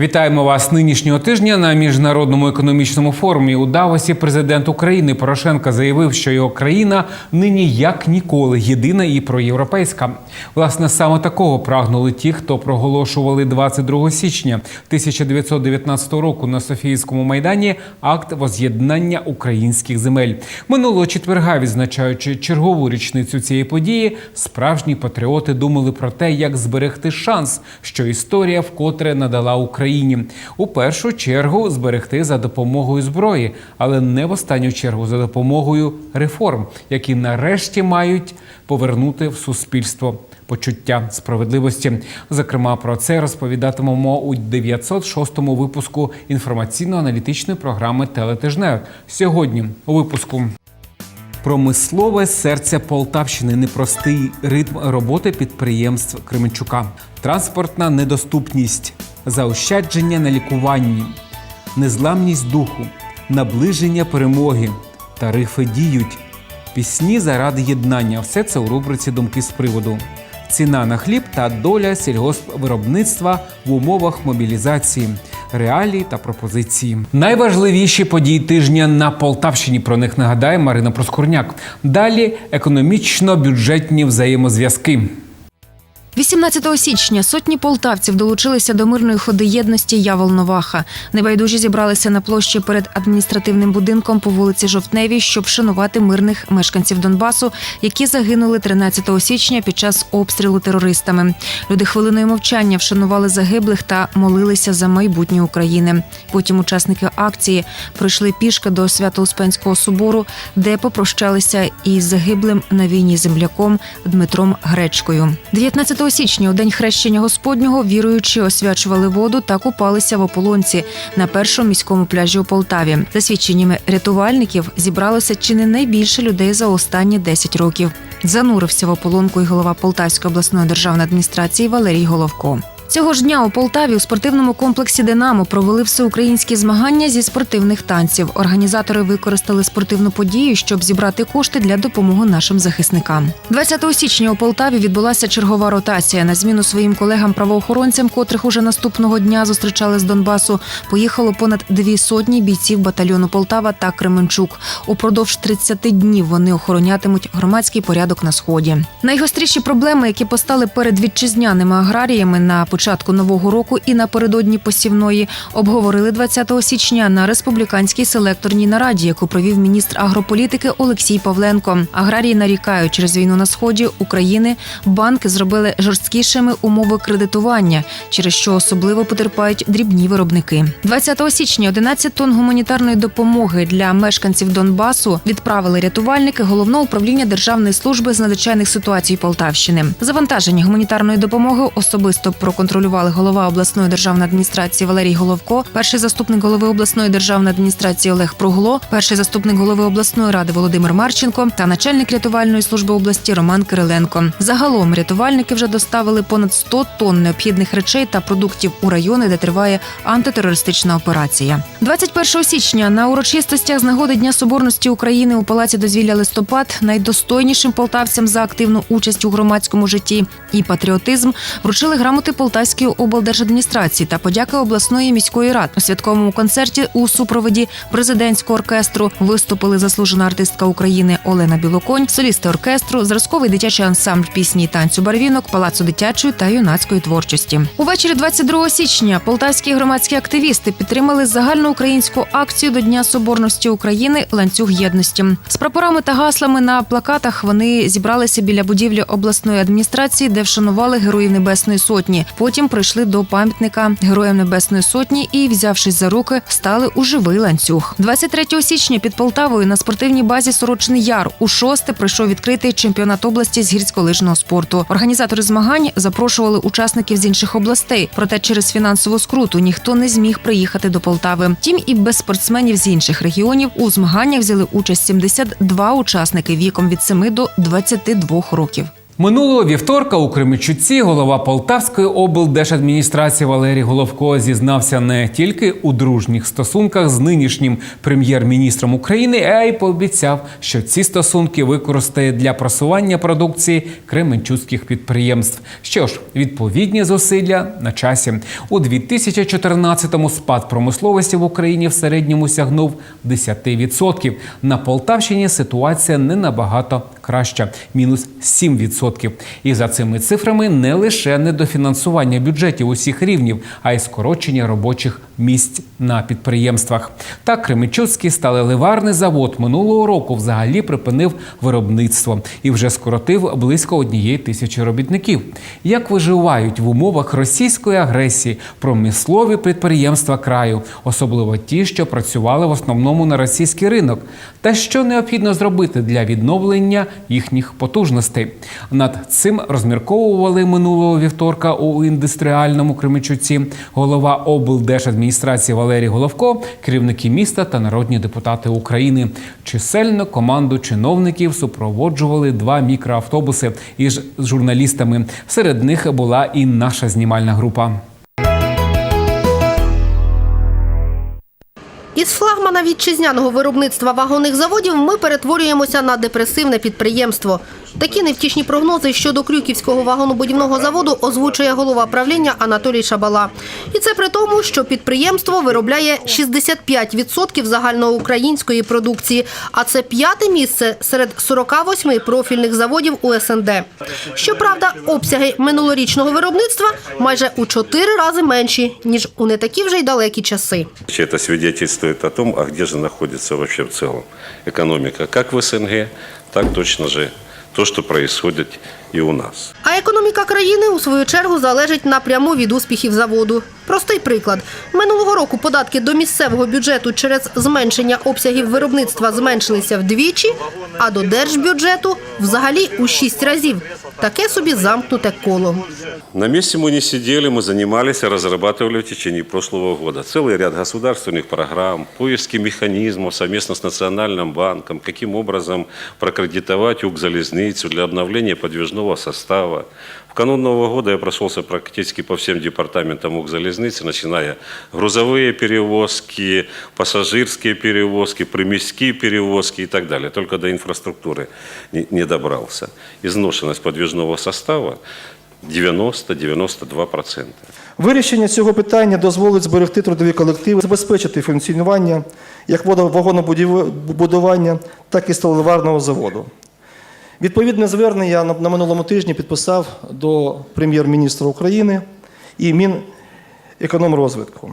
Вітаємо вас нинішнього тижня на міжнародному економічному форумі у Давосі. Президент України Порошенко заявив, що його країна нині як ніколи єдина і проєвропейська. Власне, саме такого прагнули ті, хто проголошували 22 січня 1919 року на Софійському майдані акт воз'єднання українських земель. Минулого четверга, відзначаючи чергову річницю цієї події, справжні патріоти думали про те, як зберегти шанс, що історія вкотре надала Україні. У першу чергу зберегти за допомогою зброї, але не в останню чергу за допомогою реформ, які нарешті мають повернути в суспільство почуття справедливості. Зокрема, про це розповідатимемо у 906-му випуску інформаційно-аналітичної програми Телетижневик. Сьогодні у випуску. Промислове серце Полтавщини непростий ритм роботи підприємств Кременчука, транспортна недоступність, заощадження на лікуванні, незламність духу, наближення перемоги, тарифи діють, пісні заради єднання. Все це у рубриці Думки з приводу. Ціна на хліб та доля сільгоспвиробництва в умовах мобілізації, реалії та пропозиції. Найважливіші події тижня на Полтавщині. Про них нагадає Марина Проскурняк. Далі економічно-бюджетні взаємозв'язки. 18 січня сотні полтавців долучилися до мирної ходи єдності Явол-Новаха. Небайдужі зібралися на площі перед адміністративним будинком по вулиці Жовтневій, щоб вшанувати мирних мешканців Донбасу, які загинули 13 січня під час обстрілу терористами. Люди хвилиною мовчання вшанували загиблих та молилися за майбутнє України. Потім учасники акції пройшли пішки до Свято-Успенського собору, де попрощалися із загиблим на війні земляком Дмитром Гречкою. 19 січня, у день хрещення Господнього, віруючі освячували воду та купалися в ополонці на першому міському пляжі у Полтаві. За свідченнями рятувальників зібралося чи не найбільше людей за останні 10 років. Занурився в ополонку і голова Полтавської обласної державної адміністрації Валерій Головко. Цього ж дня у Полтаві у спортивному комплексі Динамо провели всеукраїнські змагання зі спортивних танців. Організатори використали спортивну подію, щоб зібрати кошти для допомоги нашим захисникам. 20 січня у Полтаві відбулася чергова ротація. На зміну своїм колегам-правоохоронцям, котрих уже наступного дня зустрічали з Донбасу, поїхало понад дві сотні бійців батальйону Полтава та Кременчук. Упродовж 30 днів вони охоронятимуть громадський порядок на сході. Найгостріші проблеми, які постали перед вітчизняними аграріями на початку нового року і напередодні посівної, обговорили 20 січня на республіканській селекторній нараді, яку провів міністр агрополітики Олексій Павленко. Аграрії нарікають через війну на сході України. Банки зробили жорсткішими умови кредитування, через що особливо потерпають дрібні виробники. 20 січня 11 тонн гуманітарної допомоги для мешканців Донбасу відправили рятувальники головного управління Державної служби з надзвичайних ситуацій Полтавщини. Завантаження гуманітарної допомоги особисто проконтролювали голова обласної державної адміністрації Валерій Головко, перший заступник голови обласної державної адміністрації Олег Пругло, перший заступник голови обласної ради Володимир Марченко та начальник рятувальної служби області Роман Кириленко. Загалом рятувальники вже доставили понад 100 тонн необхідних речей та продуктів у райони, де триває антитерористична операція. 21 січня на урочистостях з нагоди Дня Соборності України у Палаці дозвілля листопад найдостойнішим полтавцям за активну участь у громадському житті і патріотизм вручили грамоти Полтавської облдержадміністрації та подяки обласної міської ради. У святковому концерті у супроводі президентського оркестру виступили заслужена артистка України Олена Білоконь, солісти оркестру, зразковий дитячий ансамбль пісні і танцю барвінок, палацу дитячої та юнацької творчості. Увечері 22 січня полтавські громадські активісти підтримали загальноукраїнську акцію до Дня Соборності України ланцюг єдності з прапорами та гаслами на плакатах. Вони зібралися біля будівлі обласної адміністрації, де вшанували героїв Небесної Сотні. Потім прийшли до пам'ятника Героям Небесної Сотні і, взявшись за руки, стали у живий ланцюг. 23 січня під Полтавою на спортивній базі Сорочний Яр у шосте пройшов відкритий чемпіонат області з гірськолижного спорту. Організатори змагань запрошували учасників з інших областей, проте через фінансову скруту ніхто не зміг приїхати до Полтави. Втім, і без спортсменів з інших регіонів у змаганнях взяли участь 72 учасники віком від 7 до 22 років. Минулого вівторка у Кременчуці голова Полтавської облдержадміністрації Валерій Головко зізнався не тільки у дружніх стосунках з нинішнім прем'єр-міністром України, а й пообіцяв, що ці стосунки використає для просування продукції кременчуцьких підприємств. Що ж, відповідні зусилля на часі у 2014-му спад промисловості в Україні в середньому сягнув 10%. На Полтавщині ситуація не набагато краща мінус 7%. І за цими цифрами не лише недофінансування бюджетів усіх рівнів, а й скорочення робочих місць на підприємствах. Так, Кременчуцький сталеливарний завод минулого року взагалі припинив виробництво і вже скоротив близько однієї тисячі робітників. Як виживають в умовах російської агресії промислові підприємства краю, особливо ті, що працювали в основному на російський ринок, та що необхідно зробити для відновлення їхніх потужностей. Над цим розмірковували минулого вівторка у індустріальному Кременчуці голова облдержадміністрації Валерій Головко, керівники міста та народні депутати України. Чисельно команду чиновників супроводжували два мікроавтобуси із журналістами. Серед них була і наша знімальна група. Із флагмана вітчизняного виробництва вагонних заводів ми перетворюємося на депресивне підприємство. Такі невтішні прогнози щодо Крюківського вагонобудівного заводу озвучує голова правління Анатолій Шабала. І це при тому, що підприємство виробляє 65% загальноукраїнської продукції, а це п'яте місце серед 48 профільних заводів у СНД. Щоправда, обсяги минулорічного виробництва майже у чотири рази менші ніж у не такі вже й далекі часи. Это свидетельствует о том, а где же находится вообще в целом экономика, как в СНГ, так точно же то, що происходит і у нас. А економіка країни у свою чергу залежить напряму від успіхів заводу. Простий приклад: минулого року податки до місцевого бюджету через зменшення обсягів виробництва зменшилися вдвічі, а до держбюджету взагалі у шість разів. Таке собі замкнуте коло. На месте мы не сидели, мы занимались, и разрабатывали в течение прошлого года целый ряд государственных программ, поиски механизмов совместно с Национальным банком, каким образом прокредитовать Укрзалезницу для обновления подвижного состава. В канун Нового года я прошелся практически по всем департаментам Укрзалезницы, начиная грузовые перевозки, пассажирские перевозки, приместские перевозки и так далее. Только до инфраструктуры не, не добрался. Изношенность подвижного состава 90-92%. Вирішення цього питання дозволить зберегти трудові колективи, забезпечити функціонування як водовагонобудування, так і сталеварного заводу. Відповідне звернення я на минулому тижні підписав до прем'єр-міністра України і Мінекономрозвитку.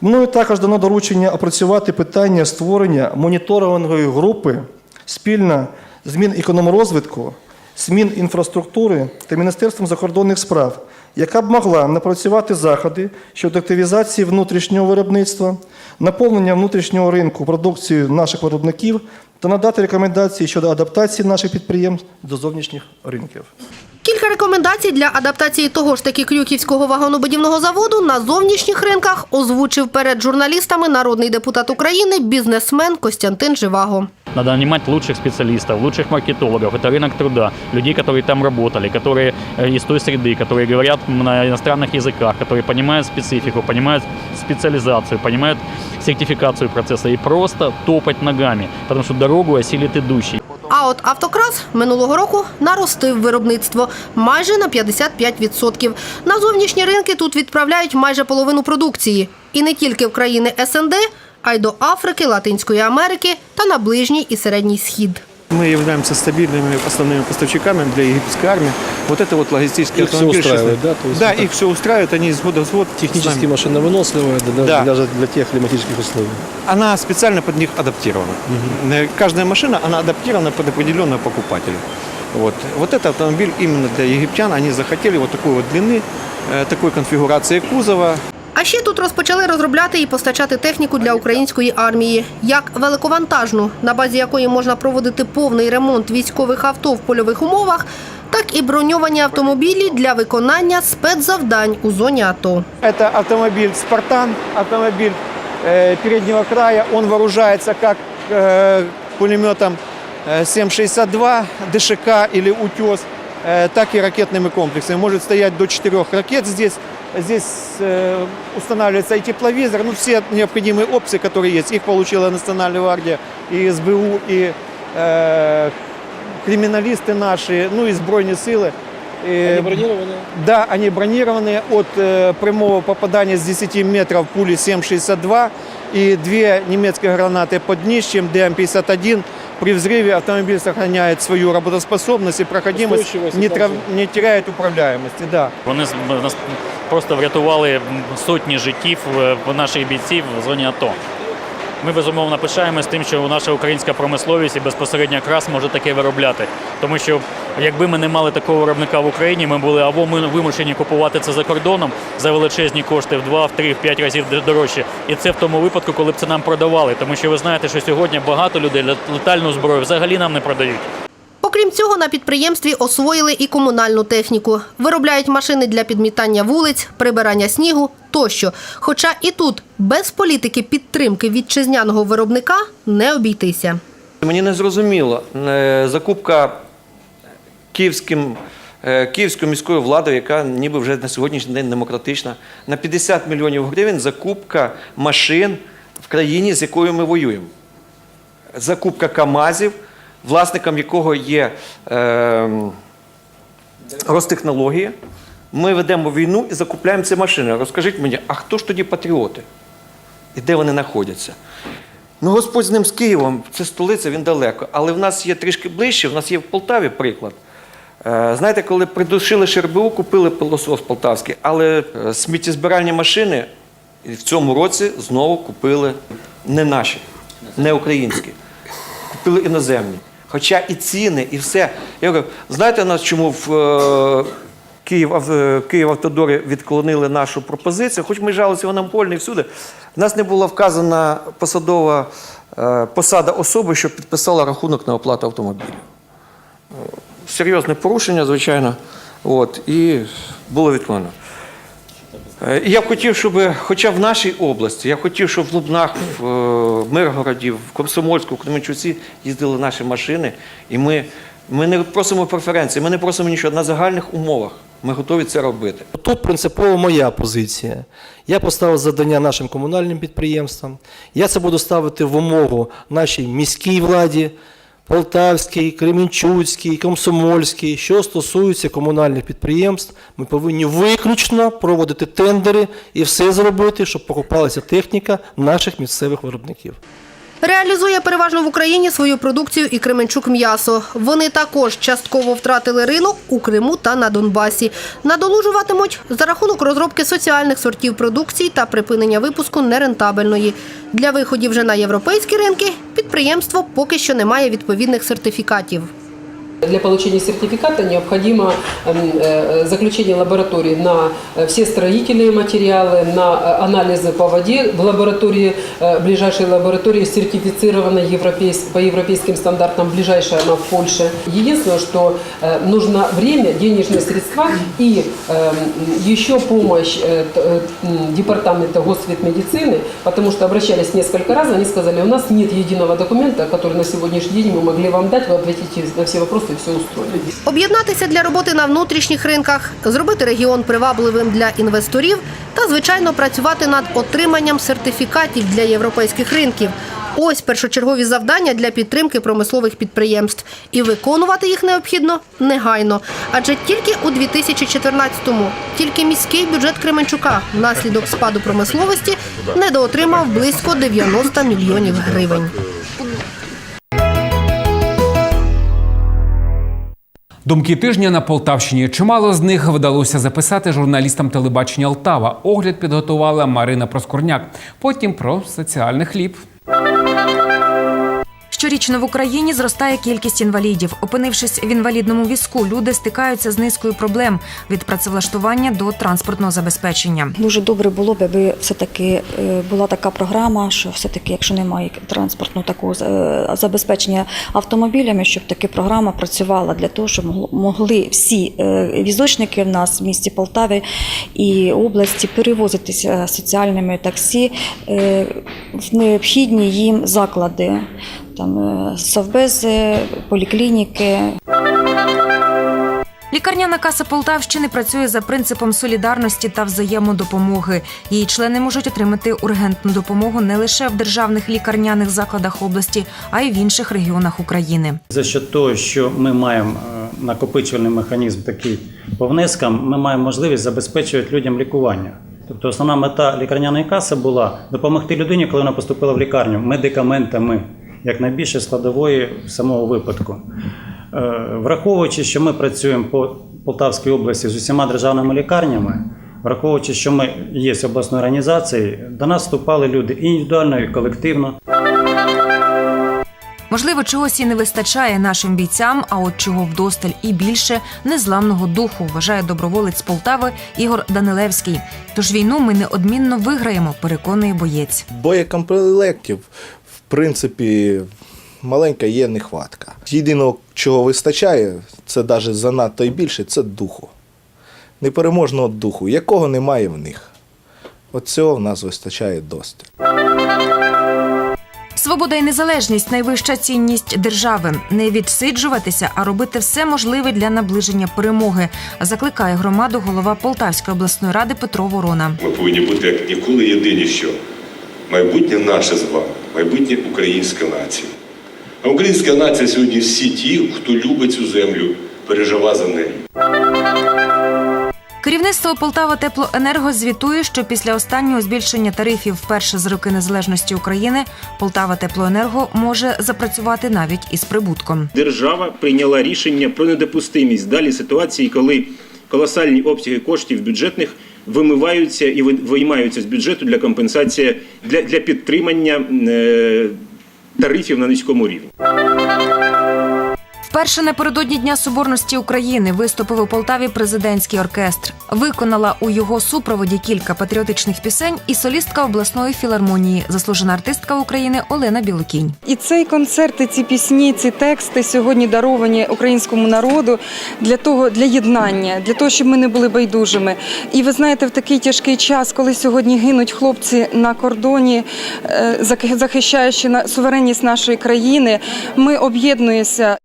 Мною також дано доручення опрацювати питання створення моніторингової групи спільно з Мінекономрозвитку, з Мінінфраструктури та Міністерством закордонних справ, яка б могла напрацювати заходи щодо активізації внутрішнього виробництва, наповнення внутрішнього ринку продукцією наших виробників та надати рекомендації щодо адаптації наших підприємств до зовнішніх ринків. Кілька рекомендацій для адаптації того ж таки Крюківського вагонобудівного заводу на зовнішніх ринках озвучив перед журналістами народний депутат України, бізнесмен Костянтин Живаго. Надо нанимать лучших специалистов, лучших маркетологов. Это рынок труда. Людей, которые там работали, которые э, из той среды, которые говорят на иностранных языках, которые понимают специфику, понимают специализацию, понимают сертификацию процесса и просто топать ногами, потому что дорогу осилит идущий. А от автокрас минулого року наростив виробництво майже на 55%. На зовнішні ринки тут відправляють майже половину продукції. І не тільки в країни СНД, а й до Африки, Латинської Америки та на Ближній і Середній Схід. Мы являемся стабильными основными поставщиками для египетской армии. Вот это вот логистический Их всё автомобиль. устраивает, 16. да? То есть да, это- их все устраивает, они из года в год с Технически нами. машиновыносливая, да, даже, Да. даже для тех климатических условий. Она специально под них адаптирована. Э, Каждая машина, она адаптирована под определенного покупателя. Вот. вот этот автомобиль именно для египтян, они захотели вот такой вот длины, э, такой конфигурации кузова. А ще тут розпочали розробляти і постачати техніку для української армії, як великовантажну, на базі якої можна проводити повний ремонт військових авто в польових умовах, так і броньовані автомобілі для виконання спецзавдань у зоні АТО. Это автомобиль «Спартан», автомобиль э, переднего края. Он вооружается как э, пулеметом э, 7,62 ДШК или «Утес». э, так и ракетными комплексами. Может стоять до четырех ракет здесь. Здесь э, устанавливается и тепловизор, ну все необходимые опции, которые есть. Их получила Национальная гвардия, и СБУ, и э, криминалисты наши, ну и збройні сили. Э, Они бронированные? да, они бронированные от э, прямого попадания с 10 метров пули 7,62 и две немецкие гранаты под днищем ДМ-51. При взрыве автомобиль сохраняет свою работоспособность и проходимость, и не, трав- не теряет управляемости. Да. Вони просто врятували сотні життів е, наших бійців в зоні АТО. Ми безумовно пишаємось тим, що наша українська промисловість і безпосередньо крас може таке виробляти. Тому що якби ми не мали такого виробника в Україні, ми були або ми вимушені купувати це за кордоном за величезні кошти в 2, в 3, в 5 разів дорожче. І це в тому випадку, коли б це нам продавали. Тому що ви знаєте, що сьогодні багато людей летальну зброю взагалі нам не продають. Окрім цього, на підприємстві освоїли і комунальну техніку. Виробляють машини для підмітання вулиць, прибирання снігу тощо. Хоча і тут без політики підтримки вітчизняного виробника не обійтися. Мені не зрозуміло. е, Закупка київським, е, київською міською владою, яка ніби вже на сьогоднішній день демократична, на 50 мільйонів гривень закупка машин в країні, з якою ми воюємо. Закупка КАМАЗів, власником якого є е, Ростехнології. Ми ведемо війну і закупляємо ці машини. Розкажіть мені, а хто ж тоді патріоти? І де вони знаходяться? Ну, Господь з ним з Києвом, це столиця, він далеко. Але в нас є трішки ближче, в нас є в Полтаві приклад. Е, Знаєте, коли придушили ШРБУ, купили пилосос полтавський, але е, сміттєзбиральні машини в цьому році знову купили не наші, не українські. Купили іноземні. Хоча і ціни, і все. Я говорю, знаєте у нас чому в е, Київ, Ав- е, відклонили нашу пропозицію, хоч ми жалися вона польний всюди. В нас не була вказана посадова е, посада особи, що підписала рахунок на оплату автомобіля. Е, Серйозне порушення, звичайно. От, і було відклонено. Е, я б хотів, щоб хоча в нашій області, я хотів, щоб в Лубнах, в е, Миргороді, в Комсомольську, в Кременчуці їздили наші машини. І ми, ми не просимо преференції, ми не просимо нічого. На загальних умовах ми готові це робити. Тут принципово моя позиція. Я поставив завдання нашим комунальним підприємствам. Я це буду ставити в умову нашій міській владі, Полтавській, Кремінчуцький, Комсомольський, Що стосується комунальних підприємств, ми повинні виключно проводити тендери і все зробити, щоб покупалася техніка наших місцевих виробників. Реалізує переважно в Україні свою продукцію і Кременчук м'ясо. Вони також частково втратили ринок у Криму та на Донбасі. Надолужуватимуть за рахунок розробки соціальних сортів продукції та припинення випуску нерентабельної. Для виходів вже на європейські ринки підприємство поки що не має відповідних сертифікатів. Для получения сертификата необходимо эм, э, заключение лаборатории на э, все строительные материалы, на э, анализы по воде в лаборатории, ближайшей лаборатории сертифицирована по европейским стандартам, ближайшая она в Польше. Единственное, что нужно время, денежные средства и эм, еще помощь департамента госветмедицины, потому что обращались несколько раз, они сказали, у нас нет единого документа, который на сегодняшний день мы могли вам дать, вы ответите на все вопросы и все устроили. Об'єднатися для роботи на внутрішніх ринках, зробити регіон привабливим для інвесторів та, звичайно, працювати над отриманням сертифікатів для європейських ринків. Ось першочергові завдання для підтримки промислових підприємств. І виконувати їх необхідно негайно. Адже тільки у 2014-му тільки міський бюджет Кременчука внаслідок спаду промисловості недоотримав близько 90 мільйонів гривень. Думки тижня на Полтавщині. Чимало з них вдалося записати журналістам телебачення Алтава. Огляд підготувала Марина Проскурняк. Потім про соціальний хліб. Щорічно в Україні зростає кількість інвалідів. Опинившись в інвалідному візку, люди стикаються з низкою проблем від працевлаштування до транспортного забезпечення. Дуже добре було б, аби все-таки е, була така програма, що все-таки, якщо немає транспортного такого е, забезпечення автомобілями, щоб така програма працювала для того, щоб могли всі е, візочники в нас в місті Полтаві і області перевозитися соціальними таксі в необхідні їм заклади, там е, совбези, поліклініки. Лікарняна каса Полтавщини працює за принципом солідарності та взаємодопомоги. Її члени можуть отримати ургентну допомогу не лише в державних лікарняних закладах області, а й в інших регіонах України. За що того, що ми маємо е, накопичувальний механізм такий по внескам, ми маємо можливість забезпечувати людям лікування. Тобто основна мета лікарняної каси була допомогти людині, коли вона поступила в лікарню, медикаментами, як найбільше складової самого випадку. Е, Враховуючи, що ми працюємо по Полтавській області з усіма державними лікарнями, враховуючи, що ми є обласною організацією, до нас вступали люди індивідуально, і колективно. Можливо, чогось і не вистачає нашим бійцям, а от чого вдосталь і більше незламного духу, вважає доброволець Полтави Ігор Данилевський. Тож війну ми неодмінно виграємо, переконує боєць. Боєкомплектів, принципі, маленька є нехватка. Єдиного, чого вистачає, це навіть занадто і більше, це духу. Непереможного духу, якого немає в них. От цього в нас вистачає досить. Свобода і незалежність найвища цінність держави. Не відсиджуватися, а робити все можливе для наближення перемоги. Закликає громаду голова Полтавської обласної ради Петро Ворона. Ми повинні бути як ніколи єдині, що майбутнє наше з вами, майбутнє українська нація. А українська нація сьогодні всі ті, хто любить цю землю, пережива за нею. Керівництво Полтава Теплоенерго звітує, що після останнього збільшення тарифів вперше з роки незалежності України Полтава Теплоенерго може запрацювати навіть із прибутком. держава прийняла рішення про недопустимість далі ситуації, коли колосальні обсяги коштів бюджетних вимиваються і виймаються з бюджету для компенсації для, для підтримання е, тарифів на низькому рівні. Вперше напередодні Дня Соборності України виступив у Полтаві президентський оркестр. Виконала у його супроводі кілька патріотичних пісень і солістка обласної філармонії, заслужена артистка України Олена Білокінь. І цей концерт, і ці пісні, ці тексти сьогодні даровані українському народу для того, для єднання, для того, щоб ми не були байдужими. І ви знаєте, в такий тяжкий час, коли сьогодні гинуть хлопці на кордоні, е, захищаючи суверенність нашої країни, ми об'єднуємося.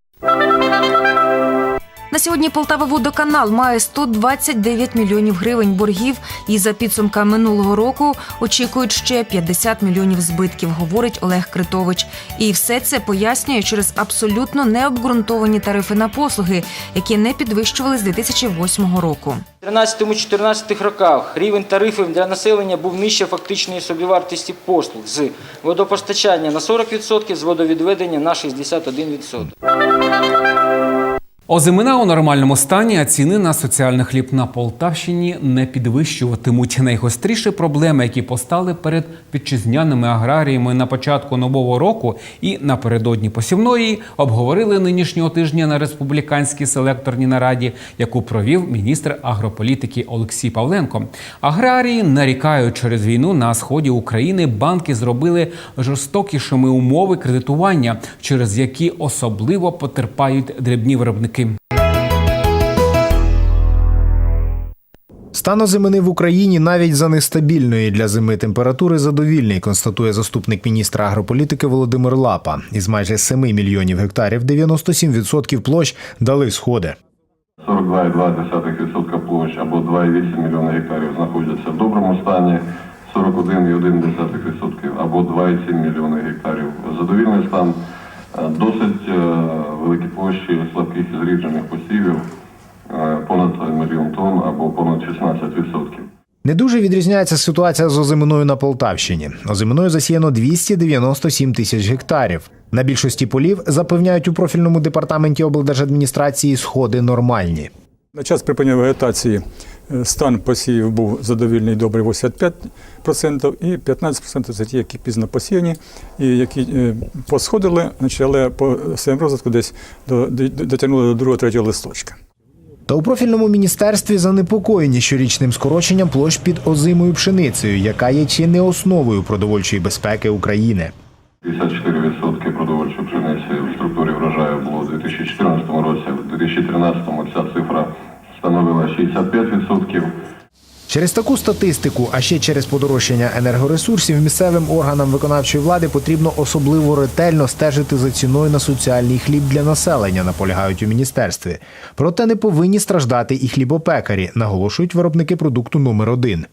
На сьогодні Полтава водоканал має 129 мільйонів гривень боргів, і за підсумками минулого року очікують ще 50 мільйонів збитків, говорить Олег Критович. І все це пояснює через абсолютно необґрунтовані тарифи на послуги, які не підвищували з 2008 року. У 13-14 роках рівень тарифів для населення був нижче фактичної собівартості послуг з водопостачання на 40%, з водовідведення на 61%. Озимина у нормальному стані, а ціни на соціальний хліб на Полтавщині не підвищуватимуть. Найгостріші проблеми, які постали перед вітчизняними аграріями на початку нового року і напередодні посівної, обговорили нинішнього тижня на республіканській селекторній нараді, яку провів міністр агрополітики Олексій Павленко. Аграрії нарікають через війну на сході України. Банки зробили жорстокішими умови кредитування, через які особливо потерпають дрібні виробники. Стан озимини в Україні навіть за нестабільної для зими температури задовільний, констатує заступник міністра агрополітики Володимир Лапа. Із майже 7 мільйонів гектарів 97% площ дали сходи. 42,2% площ або 2,8 мільйона гектарів знаходяться в доброму стані, 41,1% або 2,7 мільйона гектарів задовільний стан. Досить е, великі площі слабких і зріджених посівів, е, понад мільйон тонн або понад 16%. Не дуже відрізняється ситуація з озиминою на Полтавщині. Озиминою засіяно 297 тисяч гектарів. На більшості полів запевняють у профільному департаменті облдержадміністрації сходи нормальні. На час припинення вегетації е, стан посівів був задовільний добрий 85% і 15% це ті, які пізно посіяні, і які е, посходили, але по своєму розвитку десь до, до- дотягнули до 2-3 листочка. Та у профільному міністерстві занепокоєні щорічним скороченням площ під озимою пшеницею, яка є чи не основою продовольчої безпеки України. 54% продовольчої пшениці в структурі врожаю було у 2014 році. У 2013 ця цифра становила 65%. Через таку статистику, а ще через подорожчання енергоресурсів, місцевим органам виконавчої влади потрібно особливо ретельно стежити за ціною на соціальний хліб для населення, наполягають у міністерстві. Проте не повинні страждати і хлібопекарі, наголошують виробники продукту номер один.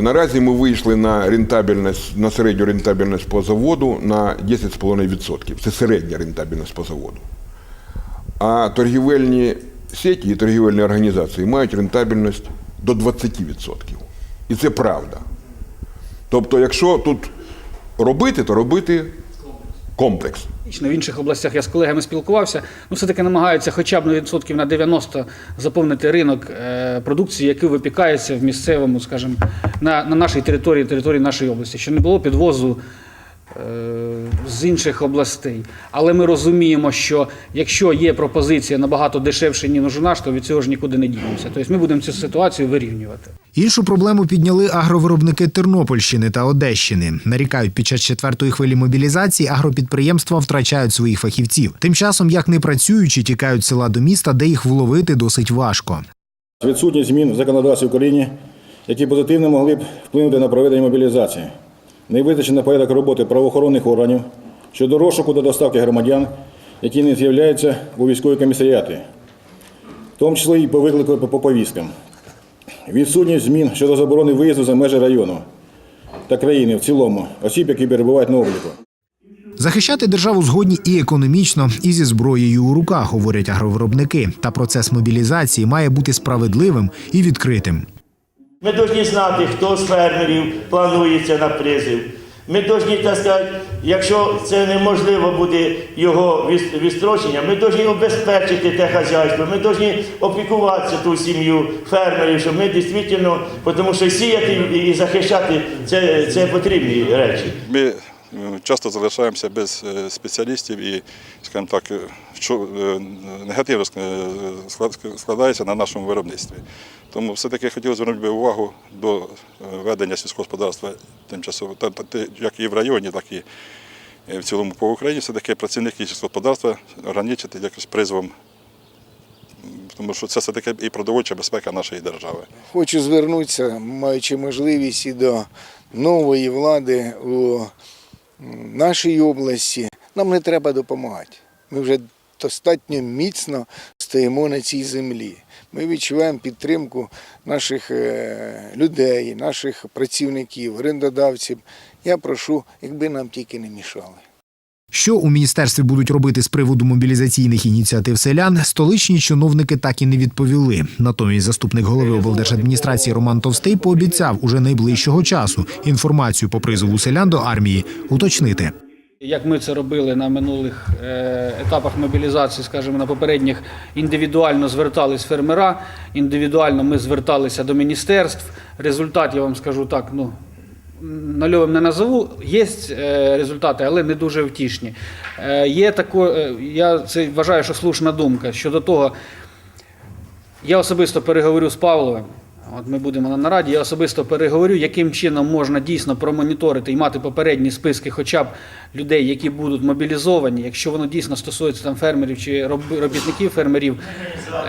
Наразі ми вийшли на рентабельність, на середню рентабельність по заводу на 10,5%. Це середня рентабельність по заводу. А торгівельні сеті і торгівельні організації мають рентабельність до 20%. І це правда. Тобто, якщо тут робити, то робити комплекс. В інших областях я з колегами спілкувався. Ну, все-таки намагаються хоча б на відсотків на 90 заповнити ринок е, продукції, який випікається в місцевому, скажімо, на, на нашій території, території нашої області, щоб не було підвозу з інших областей. Але ми розуміємо, що якщо є пропозиція набагато дешевше, ніж у нас, то від цього ж нікуди не дінемося. Тобто ми будемо цю ситуацію вирівнювати. Іншу проблему підняли агровиробники Тернопільщини та Одещини. Нарікають, під час четвертої хвилі мобілізації агропідприємства втрачають своїх фахівців. Тим часом, як не працюючи, тікають села до міста, де їх вловити досить важко. Відсутність змін в законодавстві в Україні, які позитивно могли б вплинути на проведення мобілізації, невизначений порядок роботи правоохоронних органів щодо розшуку та доставки громадян, які не з'являються у військові комісаріати, в тому числі і по виклику по повісткам. Відсутність змін щодо заборони виїзду за межі району та країни в цілому осіб, які перебувають на обліку. Захищати державу згодні і економічно, і зі зброєю у руках, говорять агровиробники. Та процес мобілізації має бути справедливим і відкритим. Ми повинні знати, хто з фермерів планується на призив. Ми повинні, так сказати, якщо це неможливо буде його від- відстрочення, ми повинні обезпечити те хазяйство, ми повинні опікуватися ту сім'ю фермерів, щоб ми дійсно, тому що сіяти і захищати це, це потрібні речі. Е, часто залишаємося без е, спеціалістів і, скажімо так, е, негативно складається на нашому виробництві. Тому все-таки хотів звернути увагу до ведення сільського господарства тимчасово, як і в районі, так і в цілому по Україні. Все-таки працівники сільського господарства ограничити якось призовом, М, тому що це все-таки і продовольча безпека нашої держави. Хочу звернутися, маючи можливість і до нової влади у нашій області. Нам не треба допомагати. Ми вже достатньо міцно стоїмо на цій землі. Ми відчуваємо підтримку наших е, людей, наших працівників, орендодавців. Я прошу, якби нам тільки не мішали. Що у міністерстві будуть робити з приводу мобілізаційних ініціатив селян, столичні чиновники так і не відповіли. Натомість заступник голови облдержадміністрації Роман Товстий пообіцяв уже найближчого часу інформацію по призову селян до армії уточнити. Як ми це робили на минулих е, етапах мобілізації, скажімо, на попередніх індивідуально звертались фермера, індивідуально ми зверталися до міністерств. Результат, я вам скажу так, ну нальовим не назову. Є е, результати, але не дуже втішні. Е, Є тако, е, я це вважаю, що слушна думка щодо того. Я особисто переговорю з Павловим. От ми будемо на нараді. Я особисто переговорю, яким чином можна дійсно промоніторити і мати попередні списки, хоча б людей, які будуть мобілізовані, якщо воно дійсно стосується там фермерів чи роб- робітників фермерів.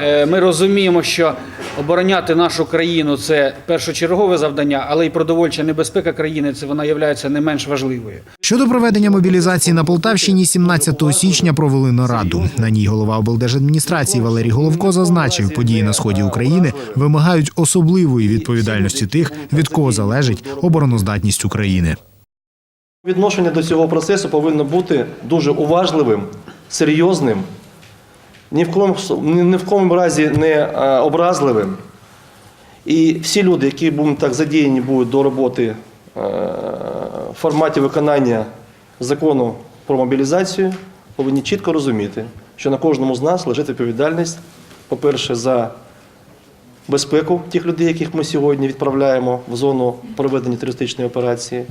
Е, Ми розуміємо, що обороняти нашу країну це першочергове завдання, але й продовольча небезпека країни це вона є не менш важливою. Щодо проведення мобілізації на Полтавщині, 17 січня провели нараду. На ній голова облдержадміністрації Валерій Головко зазначив, події на сході України вимагають особливої відповідальності тих, від кого залежить обороноздатність України. Відношення до цього процесу повинно бути дуже уважливим, серйозним, ні в кому, ні в кому разі не е, образливим. І всі люди, які будуть так задіяні будуть до роботи е, в форматі виконання закону про мобілізацію, повинні чітко розуміти, що на кожному з нас лежить відповідальність, по-перше, за безпеку тих людей, яких ми сьогодні відправляємо в зону проведення терористичної операції.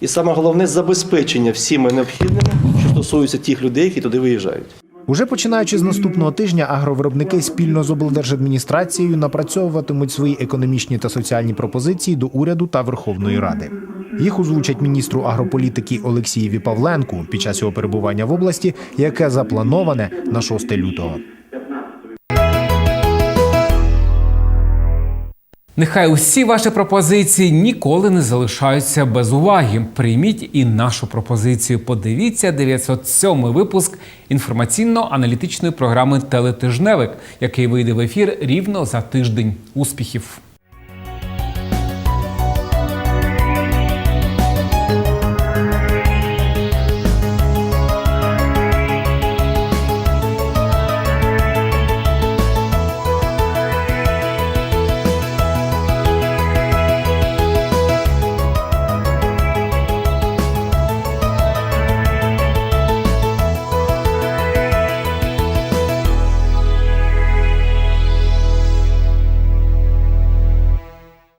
І саме головне забезпечення всіми необхідними, що стосується тих людей, які туди виїжджають. Уже починаючи з наступного тижня, агровиробники спільно з облдержадміністрацією напрацьовуватимуть свої економічні та соціальні пропозиції до уряду та Верховної Ради. Їх озвучать міністру агрополітики Олексієві Павленку під час його перебування в області, яке заплановане на 6 лютого. Нехай усі ваші пропозиції ніколи не залишаються без уваги. Прийміть і нашу пропозицію. Подивіться 907 випуск інформаційно-аналітичної програми Телетижневик, який вийде в ефір рівно за тиждень. Успіхів!